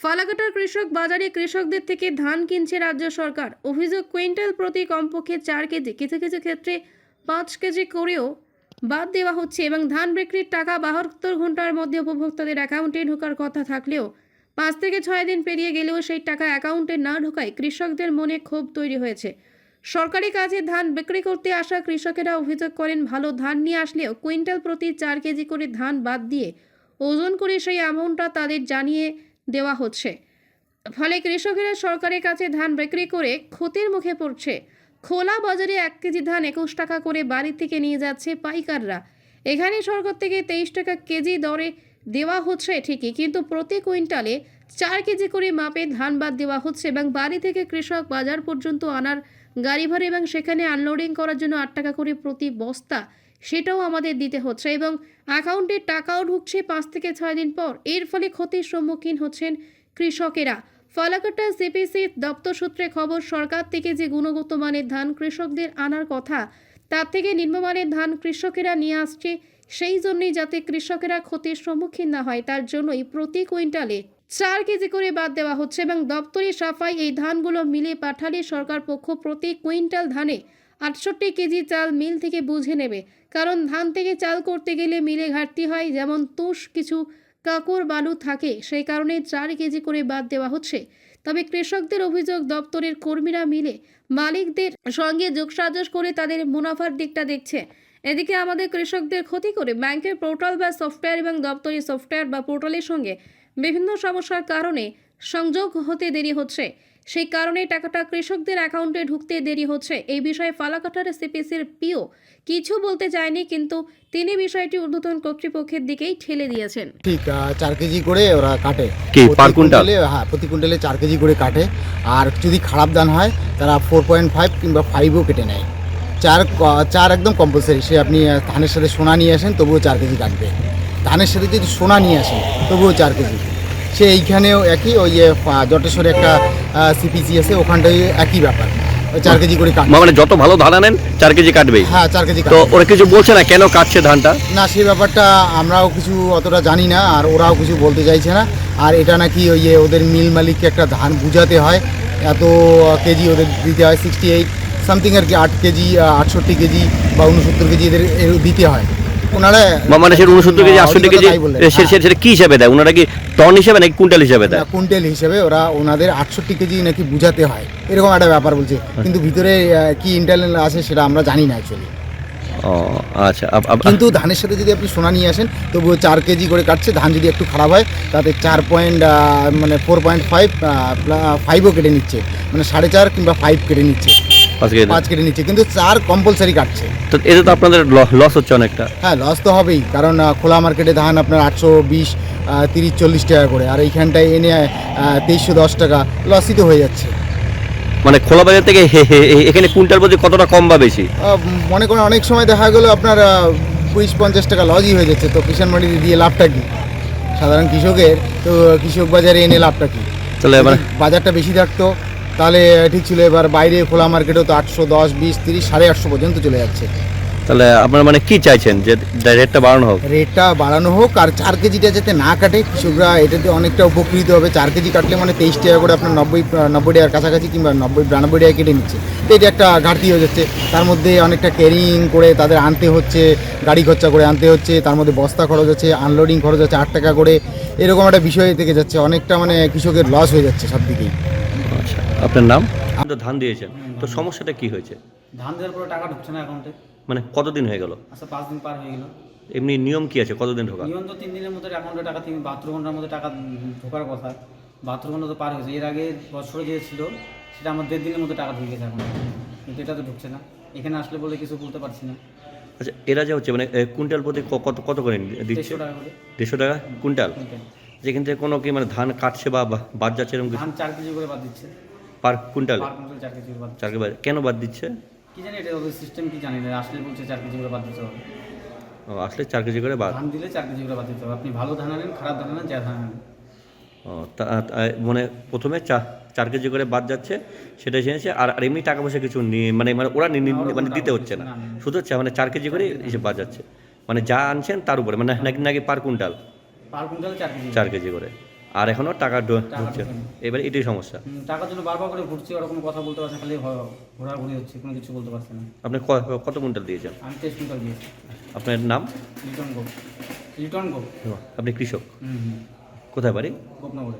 ফালাকাটার কৃষক বাজারে কৃষকদের থেকে ধান কিনছে রাজ্য সরকার। অভিযোগ, কুইন্টাল প্রতি কমপক্ষে চার কেজি। কিছু কিছু ক্ষেত্রে পাঁচ কেজি করেও বাদ দেওয়া হচ্ছে এবং ধান বিক্রির টাকা বাহাত্তর ঘণ্টার মধ্যে উপভোক্তাদের অ্যাকাউন্টে ঢোকার কথা থাকলেও পাঁচ থেকে ছয় দিন পেরিয়ে গেলেও সেই টাকা অ্যাকাউন্টে না ঢোকায় কৃষকদের মনে ক্ষোভ তৈরি হয়েছে। সরকারি কাজে ধান বিক্রি করতে আসা কৃষকেরা অভিযোগ করেন, ভালো ধান নিয়ে আসলেও কুইন্টাল প্রতি চার কেজি করে ধান বাদ দিয়ে ওজন করে সেই অ্যামাউন্টটা তাদের জানিয়ে দেওয়া হচ্ছে। ফলে কৃষকেরা সরকারের কাছে ধান বিক্রি করে ক্ষতির মুখে পড়ছে। খোলা বাজারে এক কেজি ধান একুশ টাকা করে বাড়ি থেকে নিয়ে যাচ্ছে পাইকাররা। এখানে সরকার থেকে তেইশ টাকা কেজি দরে দেওয়া হচ্ছে ঠিকই, কিন্তু প্রতি কুইন্টালে চার কেজি করে মাপে ধান বাদ দেওয়া হচ্ছে এবং বাড়ি থেকে কৃষক বাজার পর্যন্ত আনার গাড়ি ভাড়া এবং সেখানে আনলোডিং করার জন্য আট টাকা করে প্রতি বস্তা সেটাও আমাদের দিতে হচ্ছে এবং অ্যাকাউন্টে টাকাও ঢুকছে পাঁচ থেকে ছয় দিন পর। এর ফলে ক্ষতির সম্মুখীন হচ্ছেন কৃষকেরা। ফালাকাটা সিপিসি দপ্তর সূত্রে খবর, সরকার থেকে যে গুণগত মানের ধান কৃষকদের আনার কথা, তার থেকে নিম্নমানের ধান কৃষকেরা নিয়ে আসছে, সেই জন্যই যাতে কৃষকেরা ক্ষতির সম্মুখীন না হয়, তার জন্যই প্রতি কুইন্টালে চার কেজি করে বাদ দেওয়া হচ্ছে এবং দপ্তরি সাফাই এই ধানগুলো মিলে পাঠালে সরকার পক্ষ প্রতি কুইন্টাল ধানে আটষট্টি কেজি চাল মিল থেকে বুঝে নেবে, কারণ ধান থেকে চাল করতে গেলে মিলে ঘাটতি হয়, যেমন তুষ কিছু কাকর বালু থাকে, সেই কারণে চার কেজি করে বাদ দেওয়া হচ্ছে। তবে কৃষকদের অভিযোগ, দপ্তরের কর্মীরা মিলে মালিকদের সঙ্গে যোগসাজশ করে তাদের মুনাফার দিকটা দেখছে। এদিকে আমাদের কৃষকদের ক্ষতি করে ব্যাংকের পোর্টাল বা সফটওয়্যার এবং দপ্তরি সফটওয়্যার বা পোর্টালের সঙ্গে বিভিন্ন সমস্যার কারণে সংযোগ হতে দেরি হচ্ছে। সেই কারণে টাকাটা কৃষকদের অ্যাকাউন্টে ঢুকতে দেরি হচ্ছে। এই বিষয়ে ফালাকাটার সিপিসির পিও কিছু বলতে চায়নি কিন্তু তিনি বিষয়টি ঊর্ধ্বতন কর্তৃপক্ষের দিকেই ঠেলে দিয়েছেন। ঠিক চার কেজি করে ওরা কাটে। কি, কুইন্টাল? কুইন্টালে, হ্যাঁ প্রতি কুইন্টালে চার কেজি করে কাটে। আর যদি খারাপ ধান হয় তারা ফোর পয়েন্ট ফাইভ কিংবা ফাইভও কেটে নেয়। চার চার একদম কম্পালসারি সে আপনি ধানের সাথে সোনা নিয়ে আসেন তবুও চার কেজি কাটবে। ধানের সাথে যদি সোনা নিয়ে আসেন তবুও চার কেজি। সে এইখানেও একই ওই জটেশ্বরে একটা সিপিসি আছে ওখানটায় একই ব্যাপার। ওই চার কেজি করে কাটবে। মানে যত ভালো ধান আনেন চার কেজি কাটবেই। হ্যাঁ চার কেজি তো ওরা কিছু বলছে না কেন কাটছে ধানটা? না সেই ব্যাপারটা আমরাও কিছু অতটা জানি না আর ওরাও কিছু বলতে চাইছে না। আর এটা নাকি ওই যে ওদের মিল মালিককে একটা ধান বুঝাতে হয়। এত কেজি ওদের দিতে হয় সিক্সটি এইট সামথিং আর কি আট কেজি আটষট্টি কেজি বা উনসত্তর কেজি এদের দিতে হয়। ওনারা মানে সেটা উনসত্তর কেজি আটষট্টি কেজি সে- হ্যাঁ। সেটা কি হিসাবে দেয়? ওনারা কি টন হিসাবে নাকি কুইন্টাল হিসাবে দেয়? কুইন্টাল হিসেবে ওরা ওনাদের আটষট্টি কেজি নাকি বুঝাতে হয়। এরকম একটা ব্যাপার বলছে। কিন্তু ভিতরে কি ইন্টারনাল আছে সেটা আমরা জানি না অ্যাকচুয়ালি ও আচ্ছা কিন্তু ধানের সাথে যদি আপনি সোনা নিয়ে আসেন তবুও চার কেজি করে কাটছে। ধান যদি একটু খারাপ হয় তাতে চার পয়েন্ট মানে ফোর পয়েন্ট ফাইভ ফাইভও কেটে নিচ্ছে। মানে সাড়ে চার কিংবা ফাইভ কেটে নিচ্ছে। পাঁচ কেটে নিচ্ছে কিন্তু চার কম্পালসারি কাটছে। তো এতে তো আপনাদের লস হচ্ছে অনেকটা। হ্যাঁ লস তো হবেই কারণ খোলা মার্কেটে ধান আপনার আটশো বিশ তিরিশ চল্লিশ টাকা করে আর এইখানটায় এনে তেইশশো দশ টাকা লসই তো হয়ে যাচ্ছে। মানে খোলা বাজার থেকে এখানে কুইন্টাল প্রতি কতটা কম বা বেশি? মনে করেন অনেক সময় দেখা গেলো আপনার বিশ পঞ্চাশ টাকা লসই হয়ে যাচ্ছে তো কিষাণ মান্ডিতে দিয়ে লাভটা কি? সাধারণ কৃষকের তো কৃষক বাজারে এনে লাভটা কি? তাহলে বাজারটা বেশি থাকতো তাহলে ঠিক ছিল এবার বাইরে খোলা মার্কেটেও তো আটশো দশ বিশ তিরিশ সাড়ে আটশো পর্যন্ত চলে যাচ্ছে। তাহলে আপনারা মানে কি চাইছেন? যে রেটটা বাড়ানো হোক। রেটটা বাড়ানো হোক আর চার কেজিটা যাতে না কাটে কৃষকরা এটাতে অনেকটা উপকৃত হবে। চার কেজি কাটলে মানে তেইশ টাকা করে আপনার নব্বই নব্বই টাকার কাছাকাছি কিংবা নব্বই বিরানব্বই টাকা কেটে নিচ্ছে। তো এটা একটা ঘাটতি হয়ে যাচ্ছে। তার মধ্যে অনেকটা ক্যারিং করে তাদের আনতে হচ্ছে গাড়ি খরচা করে আনতে হচ্ছে তার মধ্যে বস্তা খরচ আছে আনলোডিং খরচ আছে আট টাকা করে। এরকম একটা বিষয় থেকে যাচ্ছে। অনেকটা মানে কৃষকের লস হয়ে যাচ্ছে সব দিকেই আচ্ছা। আপনার নাম? আপনি ধান দিয়েছেন তো সমস্যাটা কি হয়েছে? ধান দেওয়ার পরে টাকা ঢুকছে না অ্যাকাউন্টে মানে কতদিন হয়ে গেল? আচ্ছা পাঁচ দিন পার হয়ে গেল। এমনি নিয়ম কি আছে? কতদিন ঢোকা নিয়ম তো তিন দিনের মধ্যে অ্যাকাউন্টে টাকা তিন বাহাত্তর ঘণ্টার মধ্যে টাকা ঢোকার কথা। বাহাত্তর ঘণ্টা তো পার হয়েছে। এর আগে বছরে যে ছিল সেটা আমার দেড় দিনের মধ্যে টাকা ঢুকে গেছে এখন কিন্তু এটা তো ঢুকছে না। এখানে আসলে বলে কিছু বলতে পারছি না। আচ্ছা এরা যে হচ্ছে মানে কুইন্টাল প্রতি কত কত করে দিচ্ছে? দেড়শো টাকা করে। দেড়শো টাকা? কুইন্টাল। যেখান থেকে কোনো কি মানে ধান কাটছে বা বা- বাদ যাচ্ছে এরকম ধান চার কেজি করে বাদ দিচ্ছে। Per quintal? চার কেজি বাদ চার কেজি। কেন বাদ দিচ্ছে? কি জানি এটা ওদের সিস্টেম কি জানি না আসলে বলছে চার কেজি করে বাদ দিতে হবে। ও, আসলে চার কেজি করে বাদ? ধান দিলে চার কেজি করে বাদ দিতে হবে। আপনি ভালো ধান আনেন খারাপ ধান আনেন যা ধান আনেন। ও, তা- তা- মানে প্রথমে চা চার কেজি করে বাদ যাচ্ছে সেটা জেনেছে আর আর এমনি টাকা পয়সা কিছু নিয়ে মানে মানে ওরা মানে দিতে হচ্ছে না। শুধু হচ্ছে মানে চার কেজি করে এসে বাদ যাচ্ছে। মানে যা আনছেন তার উপরে মানে নাকি নাকি পার কুইন্টাল? পার কুইন্টাল চার কেজি চার কেজি করে। আর এখনও টাকা ঢুকছে। এবারে এটাই সমস্যা। টাকার জন্য বারবার করে ঘুরছি আর কোনো কথা বলতে পারছেন খালি ঘোরাঘুরি হচ্ছে কোনো কিছু বলতে পারছে না। আপনি কত কুইন্টাল দিয়েছেন? আমি তেইশ কুইন্টাল দিয়েছি। আপনার নাম? লিটন গো লিটন গো আপনি কৃষক? কোথায় বাড়ি? গোপনগরে।